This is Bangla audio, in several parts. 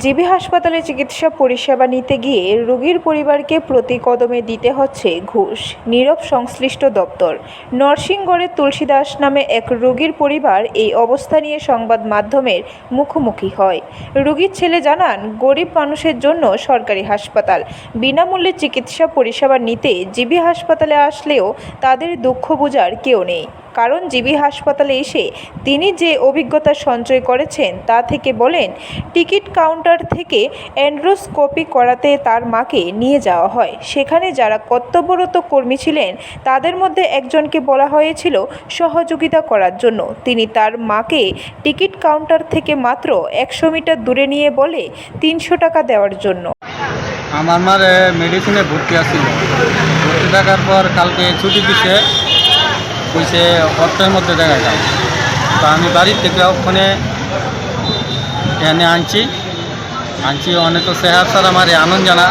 জিবি হাসপাতালে চিকিৎসা পরিষেবা নিতে গিয়ে রোগীর পরিবারকে প্রতি কদমে দিতে হচ্ছে ঘুষ। নীরব সংশ্লিষ্ট দপ্তর। নরসিংগড়ের তুলসী দাস নামে এক রোগীর পরিবার এই অবস্থা নিয়ে সংবাদ মাধ্যমের মুখোমুখি হয়। রোগীর ছেলে জানান, গরিব মানুষের জন্য সরকারি হাসপাতাল। বিনামূল্যে চিকিৎসা পরিষেবা নিতে জিবি হাসপাতালে আসলেও তাদের দুঃখ বোঝার কেউ নেই। কারণ জিবি হাসপাতালে এসে তিনি যে অভিজ্ঞতা সঞ্চয় করেছেন তা থেকে বলেন, টিকিট কাউন্টার থেকে অ্যান্ড্রোস্কোপি করাতে তার মাকে নিয়ে যাওয়া হয়। সেখানে যারা কর্তব্যরত কর্মী ছিলেন, তাদের মধ্যে একজনকে বলা হয়েছিল সহযোগিতা করার জন্য। তিনি তার মাকে টিকিট কাউন্টার থেকে মাত্র একশো মিটার দূরে নিয়ে বলে তিনশো টাকা দেওয়ার জন্য। আমার মার মেডিসিনে ভর্তি আছিল। ভর্তি থাকার পর কালকে ছুটি দিছে। কইছে অর্থের মধ্যে দেখা যায় তো আমি বাড়ির থেকে ওখানে এনে আনছি। আনছি অনেক তো চেহার স্যার আমার আনন্দ জানা।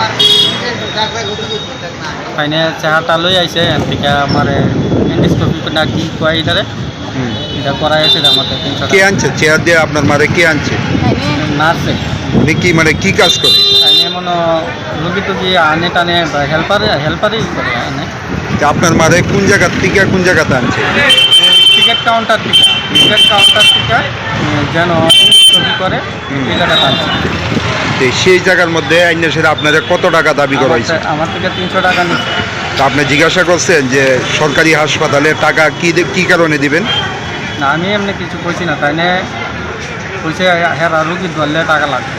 তাইনে চেহারটা লই আইছে এন থেকে আমার এন্ডিস্কোপি না কি কয় এটারে? এটা করাই আছে আমাদের কে আনছে? চেয়ার দিয়ে আপনার মারে কে আনছে? নার্সে। উনি কি মানে কি কাজ করে? মনে রুগী টুগি আনে টানে হেল্পারে হেল্পারই করে আনে? তা আপনার মারে কোন জায়গার থেকে কোন জায়গাতে আনছে? টিকিট কাউন্টার থেকে টিকিট কাউন্টার উম, যেন ছবি করে এই জায়গাটা। তো সেই জায়গার মধ্যে আইনে সেটা আপনারা কত টাকা দাবি করা হয়েছে আমার- থেকে তিনশো টাকা নিচ্ছে। তা আপনি জিজ্ঞাসা করছেন যে সরকারি হাসপাতালে টাকা কি কি কারণে দিবেন? না আমি এমনি কিছু কইছি না তাই নিয়ে কইছে হেরা রুগী ধরলে টাকা লাগবে।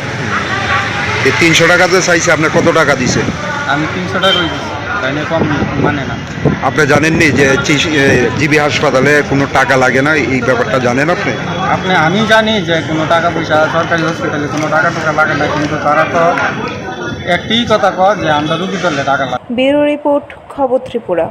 এই তিনশো টাকাতে চাইছে আপনার কত টাকা দিছে? আমি তিনশো টাকা কম মানে না। আপনি জানেননি যে চি- জিবি হাসপাতালে কোনো টাকা লাগে না? এই ব্যাপারটা জানেন আপনি? আপনি আমি জানি যে কোনো টাকা পয়সা সরকারি হসপিটালে কোনো টাকা টাকা লাগে না কিন্তু তারা তো একটি কথা কয় যে আমরা রুগী করলে টাকা লাগে। ব্যুরো রিপোর্ট খবর ত্রিপুরা।